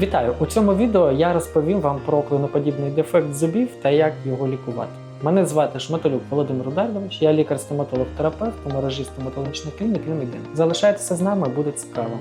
Вітаю! У цьому відео я розповім вам про клиноподібний дефект зубів та як його лікувати. Мене звати Шматолюк Володимир Удардович, я лікар-стоматолог-терапевт у мережі стоматологічних клінік Лімедин. Залишайтеся з нами, буде цікаво.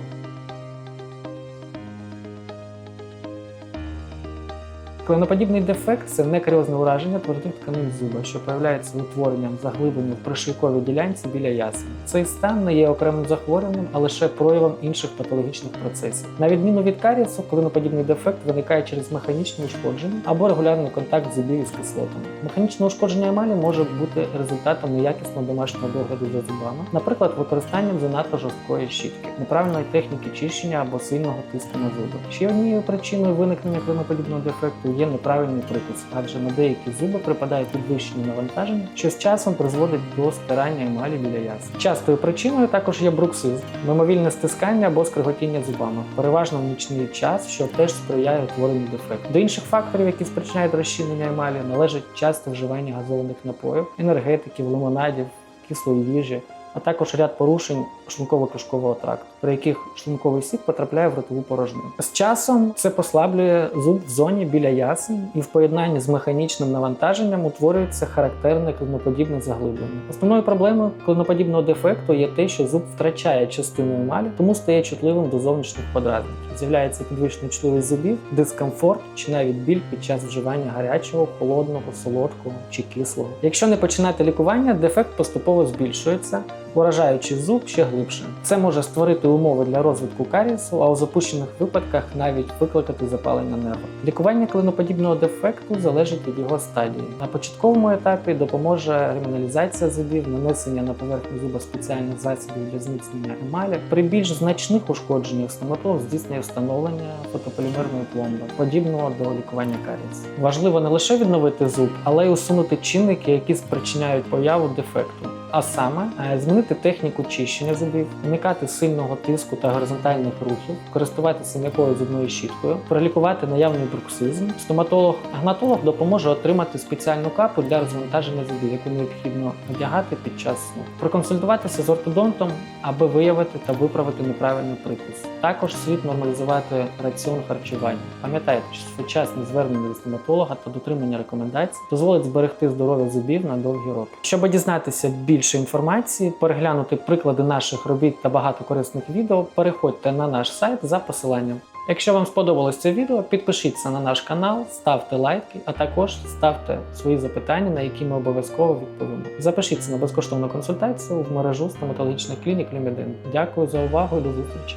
Клиноподібний дефект це некаріозне ураження твердих тканин зуба, що проявляється утворенням заглиблення в пришийковій ділянці біля ясен. Цей стан не є окремим захворюванням, а лише проявом інших патологічних процесів. На відміну від карієсу, клиноподібний дефект виникає через механічне ушкодження або регулярний контакт зубів із кислотами. Механічне ушкодження емалі може бути результатом неякісного домашнього догляду за зубами, наприклад, використанням занадто жорсткої щітки, неправильної техніки чищення або сильного тиску на зуби. Ще однією причиною виникнення клиноподібного дефекту є неправильний прикус, адже на деякі зуби припадає підвищення навантаження, що з часом призводить до спирання емалі біля ясен. Частою причиною також є бруксизм, мимовільне стискання або скриготіння зубами, переважно в нічний час, що теж сприяє утворенню дефекту. До інших факторів, які спричиняють розчинення емалі, належить часте вживання газованих напоїв, енергетиків, лимонадів, кислої їжі. А також ряд порушень шлунково-кишкового тракту, при яких шлунковий сік потрапляє в ротову порожнину. З часом це послаблює зуб в зоні біля ясен і в поєднанні з механічним навантаженням утворюється характерне клиноподібне заглиблення. Основною проблемою клиноподібного дефекту є те, що зуб втрачає частину емалі, тому стає чутливим до зовнішніх подразнень. З'являється підвищена чутливість зубів, дискомфорт чи навіть біль під час вживання гарячого, холодного, солодкого чи кислого. Якщо не починати лікування, дефект поступово збільшується уражаючи зуб ще глибше. Це може створити умови для розвитку карієсу, а у запущених випадках навіть викликати запалення нерва. Лікування клиноподібного дефекту залежить від його стадії. На початковому етапі допоможе реміналізація зубів, нанесення на поверхню зуба спеціальних засобів для зміцнення емалі. При більш значних ушкодженнях стоматолог здійснює встановлення фотополімерної пломби, подібного до лікування карієсу. Важливо не лише відновити зуб, але й усунути чинники, які спричиняють появу дефекту. А саме е, змінити техніку чищення зубів, уникати сильного тиску та горизонтальних рухів, користуватися м'якою зубною щіткою, пролікувати наявний бруксизм. Стоматолог-агнатолог допоможе отримати спеціальну капу для розвантаження зубів, яку необхідно одягати під час сну. Проконсультуватися з ортодонтом, аби виявити та виправити неправильний прикус. Також слід нормалізувати раціон харчування. Пам'ятайте, що своєчасне звернення до стоматолога та дотримання рекомендацій дозволить зберегти здоров'я зубів на довгі роки. Щоб дізнатися більше інформації, переглянути приклади наших робіт та багато корисних відео, переходьте на наш сайт за посиланням. Якщо вам сподобалось це відео, підпишіться на наш канал, ставте лайки, а також ставте свої запитання, на які ми обов'язково відповімо. Запишіться на безкоштовну консультацію в мережу стоматологічних клінік Лімедин. Дякую за увагу і до зустрічі!